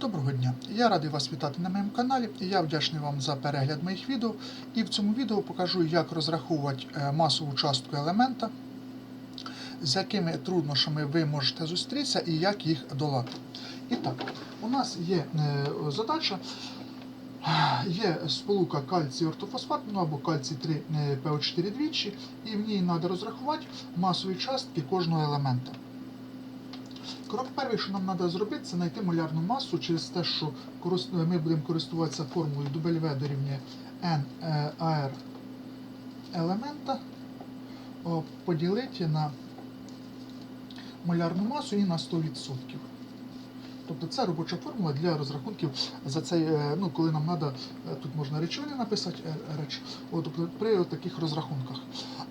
Доброго дня! Я радий вас вітати на моєму каналі. Я вдячний вам за перегляд моїх відео. І в цьому відео покажу, як розраховувати е, масову частку елемента, з якими труднощами ви можете зустрітися і як їх долати. І так, у нас є е, задача. Є сполука кальцій ортофосфат, ну або кальцій 3 ПО4 двічі, і в ній треба розрахувати масові частки кожного елемента. Крок перший, що нам треба зробити, це знайти молярну масу через те, що ми будемо користуватися формулою W дорівнює NAR елемента, поділити на молярну масу і на 100%. Тобто це робоча формула для розрахунків за цей, е, ну, коли нам треба, тут можна речовини написати, е, реч, О, тобто при таких розрахунках.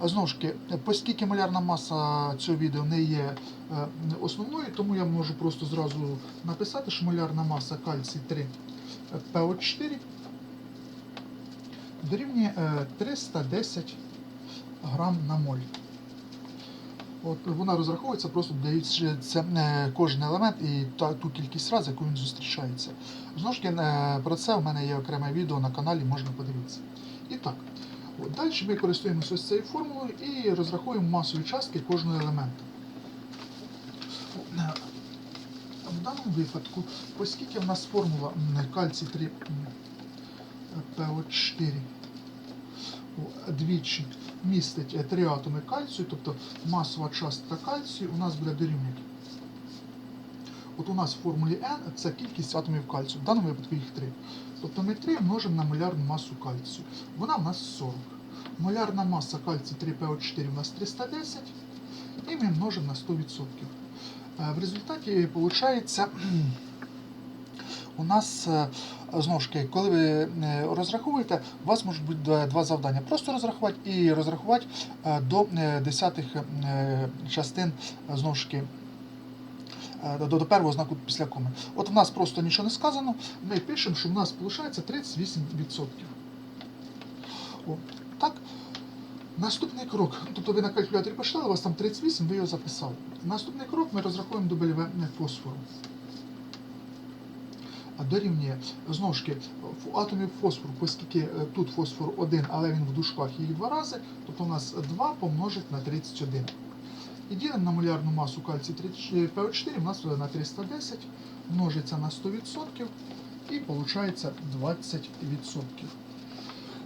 Знову ж таки, оскільки молярна маса цього відео не є е, основною, тому я можу просто зразу написати, що молярна маса кальцій 3 ПО4 дорівнює е, 310 грам на моль. От вона розраховується, просто додається це е, кожен елемент і та, ту кількість разів, яку він зустрічається. Знову ж таки, е, про це в мене є окреме відео на каналі, можна подивитися. І так, от, далі ми користуємося ось цією формулою і розраховуємо масові частки кожного елемента. В даному випадку, оскільки в нас формула кальцій 3 ПО4 двічі містить три атоми кальцію, тобто масова частка кальцію у нас буде дорівнювати. От у нас в формулі N це кількість атомів кальцію, в даному випадку їх 3. Тобто ми 3 множимо на молярну масу кальцію. Вона в нас 40. Молярна маса кальцію 3ПО4 у нас 310, і ми множимо на 100%. Е, В результаті виходить, у нас е, знову ж таки, коли ви е, розраховуєте, у вас можуть бути два- завдання. Просто розрахувати і розрахувати до десятих частин знову ж таки. Е, До, до первого знаку після коми. От в нас просто нічого не сказано. Ми пишемо, що в нас виходить 38%. О, так. Наступний крок. Тобто ви на калькуляторі почитали, у вас там 38, ви його записали. Наступний крок ми розраховуємо дублеве фосфору. А дорівнює знову ж таки в атомів фосфору, оскільки е, тут фосфор 1, але він в дужках їх два рази, тобто у нас 2 помножить на 31. І ділимо на молярну масу кальцій 3ПО4, у нас буде на 310, множиться на 100% і виходить 20%.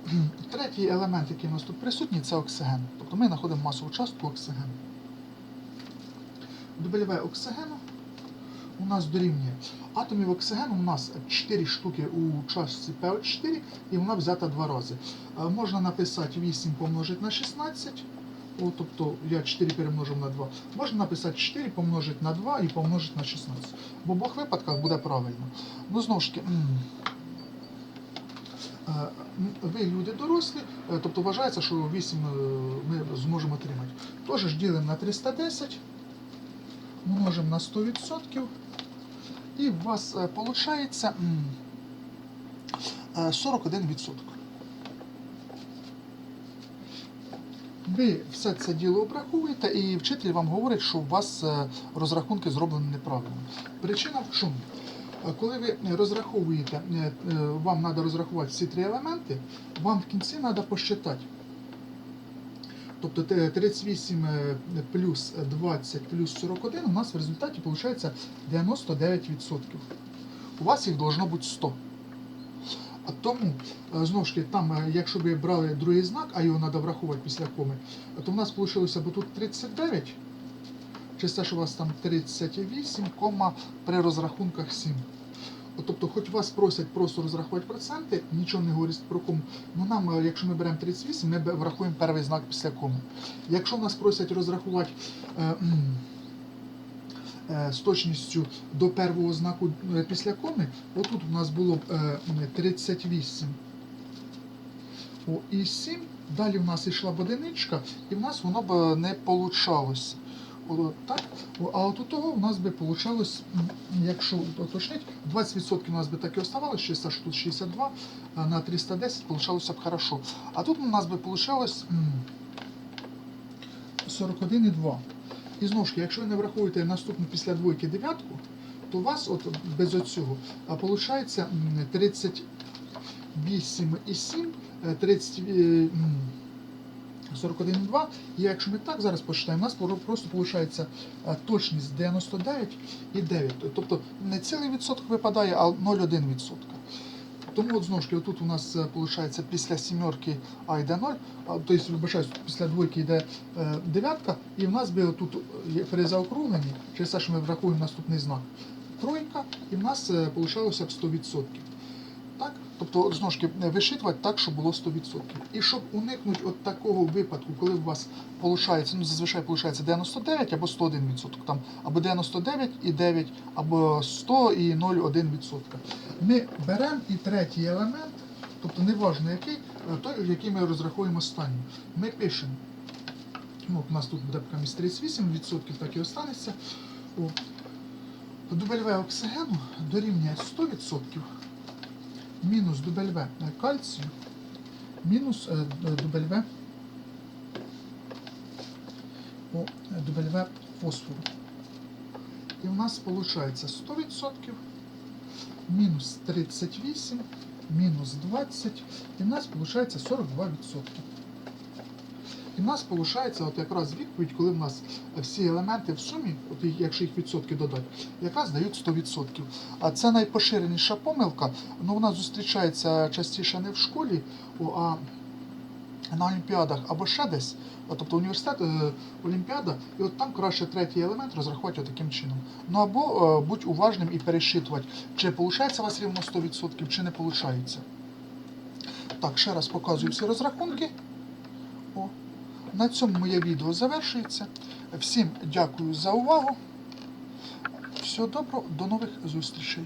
Третій елемент, який у нас тут присутній, це оксиген. Тобто ми знаходимо масову частку оксигену. W оксигену у нас дорівнює. Атомів оксигену у нас 4 штуки у частці ПО4 і вона взята два рази. Е, Можна написати 8 помножити на 16, о, тобто я 4 перемножив на 2. Можна написати 4 помножити на 2 і помножити на 16. В обох випадках буде правильно. Ну, знову ж таки, е, ви люди дорослі, е, тобто вважається, що 8 е, ми зможемо отримати. Тож ділимо на 310, множимо на 100%. І у вас виходить 41%. Ви все це діло обраховуєте, і вчитель вам говорить, що у вас е, розрахунки зроблені неправильно. Причина в чому? Е, Коли ви розраховуєте, е, вам треба розрахувати всі три елементи, вам в кінці треба посчитати. Тобто 38 е, плюс 20 плюс 41 у нас в результаті виходить 99%. У вас їх должно бути 100. А тому, знову ж таки, там, е, якщо ви брали другий знак, а його треба врахувати після коми, то в нас вийшло, бо тут 39, через те, що у вас там 38, кома при розрахунках 7. Тобто, хоч вас просять просто розрахувати проценти, нічого не говорить про кому. Ну нам, е, якщо ми беремо 38, ми врахуємо перший знак після коми. Якщо нас просять розрахувати е, з точністю до першого знаку е, після коми, отут у нас було б е, 38 О, і 7, далі в нас йшла б одиничка, і в нас воно б е, не получалося. Так? А от у того у нас би вийшло, якщо уточнити, 20% у нас би так і оставалося, 60, що тут 62 а на 310 получалося б хорошо. А тут у нас би вийшло 41,2. І знову ж якщо ви не врахуєте наступну після двойки дев'ятку, то у вас от без оцього м, 38,7, е, 30, е, 41,2. І якщо ми так зараз посчитаємо, у нас просто виходить точність 99,9. Тобто не цілий відсоток випадає, а 0,1 відсотка. Тому от знову ж таки, тут у нас виходить після сімерки А йде 0, а, тобто, вибачаюсь, після двойки йде е, дев'ятка, і в нас би тут при заокругленні, через те, що ми врахуємо наступний знак, тройка, і в нас вийшло б 100%. Так? Тобто, знову ж таки, вишитувати так, щоб було 100%. І щоб уникнути от такого випадку, коли у вас виходить, ну зазвичай виходить 99 або 101%, там, або 99,9, або 100 і 0,1%. Ми беремо і третій елемент, тобто неважно який, е, той, який ми розраховуємо останній. Ми пишемо. Ну, у нас тут буде поки 38%, так і останеться. О. W оксигену дорівнює 100%, мінус W кальцію, мінус е, W, о, W фосфору. І у нас виходить 100%, мінус 38, мінус 20, і в нас виходить 42%. І в нас виходить от якраз відповідь, коли в нас всі елементи в сумі, от якщо їх відсотки додати, якраз дають 100%. А це найпоширеніша помилка, ну вона зустрічається частіше не в школі, а на олімпіадах або ще десь. Тобто університет, е, олімпіада, і от там краще третій елемент розрахувати таким чином. Ну або е, будь уважним і пересчитувати, чи виходить у вас рівно 100%, чи не виходить. Так, ще раз показую всі розрахунки. На цьому моє відео завершується. Всім дякую за увагу. Всього доброго, до нових зустрічей.